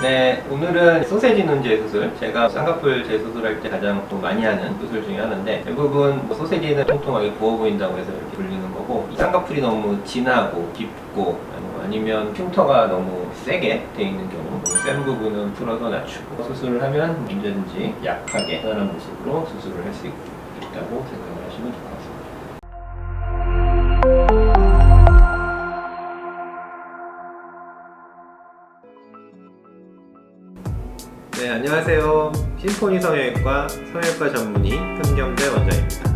네, 오늘은 소세지 눈 재수술. 제가 쌍꺼풀 재수술할 때 가장 또 많이 하는 수술 중에 하나인데 대부분 뭐 소세지는 통통하게 부어 보인다고 해서 이렇게 불리는 거고 이 쌍꺼풀이 너무 진하고 깊고 아니면 흉터가 너무 세게 돼 있는 경우 너무 센 부분은 풀어서 낮추고 수술을 하면 언제든지 약하게 편안한 모습으로 수술을 할 수 있다고 생각을 하시면 같습니다. 안녕하세요. 심포니 성형외과 성형외과 전문의 현경대 원장입니다.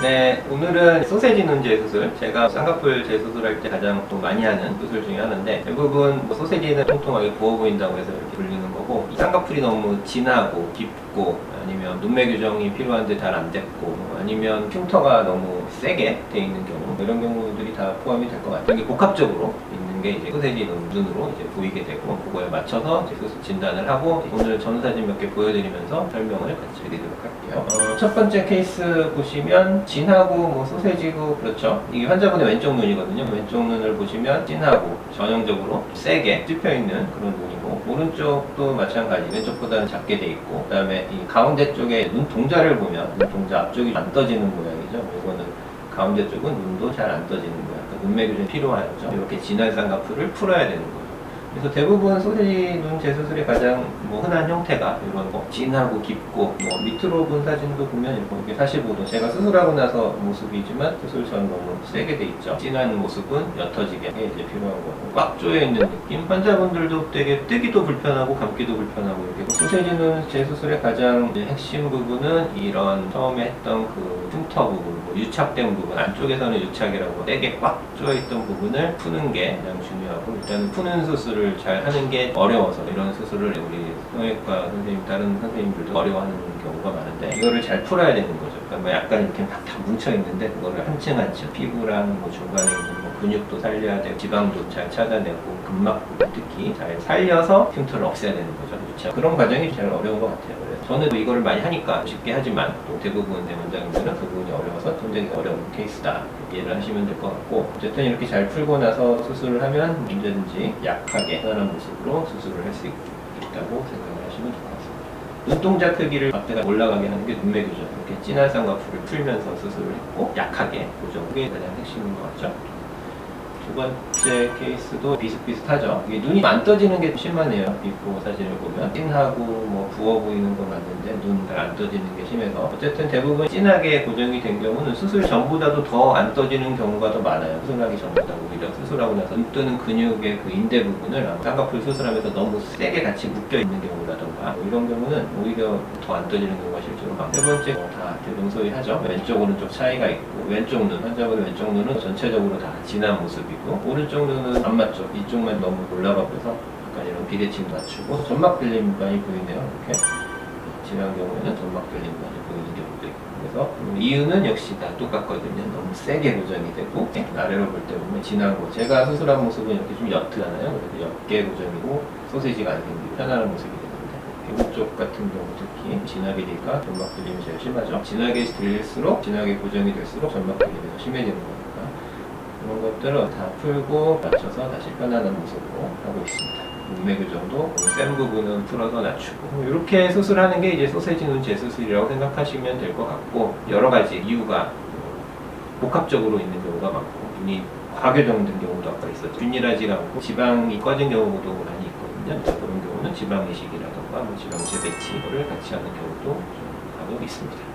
네, 오늘은 소세지 눈 재수술. 제가 쌍꺼풀 재수술 할 때 가장 또 많이 하는 수술 중에 하나인데 대부분 뭐 소세지는 통통하게 부어 보인다고 해서 이렇게 불리는 거고 이 쌍꺼풀이 너무 진하고 깊고 아니면 눈매 교정이 필요한데 잘 안 됐고 아니면 흉터가 너무 세게 돼 있는 경우 이런 경우들이 다 포함이 될 것 같아요. 이게 복합적으로 게 이제 소세지 눈, 눈으로 이제 보이게 되고 그거에 맞춰서 이제 수술 진단을 하고 오늘 전사진 몇 개 보여드리면서 설명을 같이 드리도록 할게요. 어, 첫 번째 케이스 보시면 진하고 뭐 소세지고 그렇죠. 이게 환자분의 왼쪽 눈이거든요. 왼쪽 눈을 보시면 진하고 전형적으로 세게 찝혀 있는 그런 눈이고 오른쪽도 마찬가지 왼쪽보다는 작게 돼 있고 그다음에 이 가운데 쪽에 눈 동자를 보면 눈 동자 앞쪽이 안 떠지는 모양이죠. 이거는 가운데 쪽은 눈도 잘 안 떠지는 모양. 눈매 교정이 필요하죠. 이렇게 진한 쌍꺼풀을 풀어야 되는 거예요. 그래서 대부분 소세지 눈 재수술의 가장 뭐 흔한 형태가 이런 거 진하고 깊고 뭐 밑으로 본 사진도 보면 이렇게 45도. 제가 수술하고 나서 모습이지만 수술 전 너무 세게 돼 있죠. 진한 모습은 옅어지게 이제 필요한 거고 꽉 조여 있는 느낌. 환자분들도 되게 뜨기도 불편하고 감기도 불편하고 이렇게. 소세지 눈 재수술의 가장 핵심 부분은 이런 처음에 했던 그 흉터 부분 뭐 유착된 부분. 안쪽에서는 유착이라고 세게 꽉 조여 있던 부분을 푸는 게 가장 중요하고 일단 푸는 수술을 잘 하는 게 어려워서 이런 수술을 우리 성형외과 선생님 다른 선생님들도 어려워하는 경우가 많은데 이거를 잘 풀어야 되는 거죠. 그러니까 뭐 약간 이렇게 막다 뭉쳐 있는데 그거를 한 층 한 층 피부랑 뭐 중간에 있는 뭐 근육도 살려야 되고 지방도 잘 찾아내고 근막 부분 특히 잘 살려서 흉터를 없애야 되는 거죠. 그렇죠? 그런 과정이 제일 어려운 것 같아요. 그래서 저는 뭐 이거를 많이 하니까 쉽게 하지만 또 대부분의 원장님들은 그 부분이 어려워서 굉장히 어려운 케이스다. 이해를 하시면 될 것 같고 어쨌든 이렇게 잘 풀고 나서 수술을 하면 언제든지 약하게 편안한 모습으로 수술을 할 수 있다고 생각을 하시면 좋을 것 같습니다. 눈동자 크기를 앞에다 올라가게 하는 게 눈매 교정. 이렇게 진한 쌍꺼풀을 풀면서 수술을 했고 약하게 교정. 그게 가장 핵심인 것 같죠. 두 번째 케이스도 비슷비슷하죠. 이게 눈이 안 떠지는 게 심하네요. 비포 사진을 보면 찐하고 뭐 부어 보이는 건 맞는데 눈 잘 안 떠지는 게 심해서 어쨌든 대부분 진하게 고정이 된 경우는 수술 전보다도 더 안 떠지는 경우가 더 많아요. 수술하기 전보다 오히려 수술하고 나서 눈 뜨는 근육의 그 인대 부분을 쌍꺼풀 수술하면서 너무 세게 같이 묶여 있는 경우라던가 뭐 이런 경우는 오히려 더 안 떠지는 경우가 실제로 많고 세 번째 뭐 다 대동소이하죠. 왼쪽 오른쪽 차이가 있고 왼쪽 눈 환자분의 왼쪽 눈은 전체적으로 다 진한 모습이고 오른쪽 눈은 안 맞죠. 이쪽만 너무 올라가 버려서 약간 이런 비대칭 맞추고 점막 들림 많이 보이네요. 이렇게 진한 경우에는 점막 들림 많이 보이는 경우도 있고 그래서 이유는 역시 다 똑같거든요. 너무 세게 고정이 되고 아래로 볼 때 보면 진하고 제가 수술한 모습은 이렇게 좀 옅잖아요. 그래서 옅게 고정이고 소세지가 안 생기고 편안한 모습이 되는데 피부 쪽 같은 경우 특히 진하게 되니까 점막 들림이 제일 심하죠. 진하게 들릴수록 진하게 고정이 될수록 점막 들림이 더 심해지는 거니까 그런 것들은 다 풀고 맞춰서 다시 편안한 모습으로 하고 있습니다. 눈매 교정도 센 부분은 풀어서 낮추고 이렇게 수술하는 게 이제 소세지 눈 재수술이라고 생각하시면 될 것 같고 여러 가지 이유가 복합적으로 있는 경우가 많고 눈이 과교정 된 경우도 아까 있었죠. 균일하지가 않고 지방이 꺼진 경우도 많이 있거든요. 그런 경우는 지방 이식이라던가 뭐 지방 재배치 를 같이 하는 경우도 좀 간혹 있습니다.